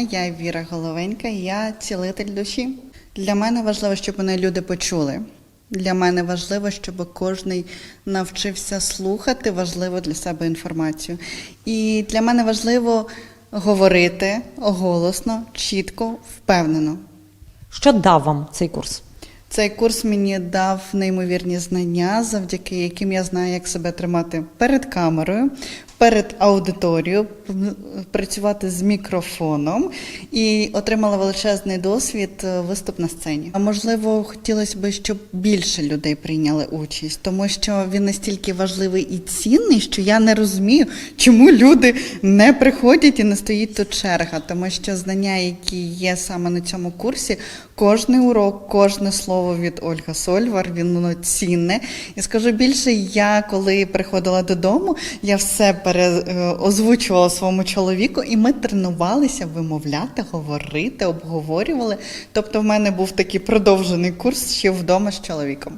Я Віра Головенька, я цілитель душі. Для мене важливо, щоб мене люди почули. Для мене важливо, щоб кожен навчився слухати важливу для себе інформацію. І для мене важливо говорити голосно, чітко, впевнено. Що дав вам цей курс? Цей курс мені дав неймовірні знання, завдяки яким я знаю, як себе тримати перед камерою, перед аудиторією, працювати з мікрофоном і отримала величезний досвід е, виступ на сцені. А можливо, хотілося б, щоб більше людей прийняли участь, тому що він настільки важливий і цінний, що я не розумію, чому люди не приходять і не стоїть тут черга, тому що знання, які є саме на цьому курсі, кожний урок, кожне слово від Ольга Сольвар, він воно цінне. І скажу більше, я коли приходила додому, я все пере, е, своєму чоловіку, і ми тренувалися вимовляти, говорити, обговорювали. Тобто, в мене був такий продовжений курс ще вдома з чоловіком.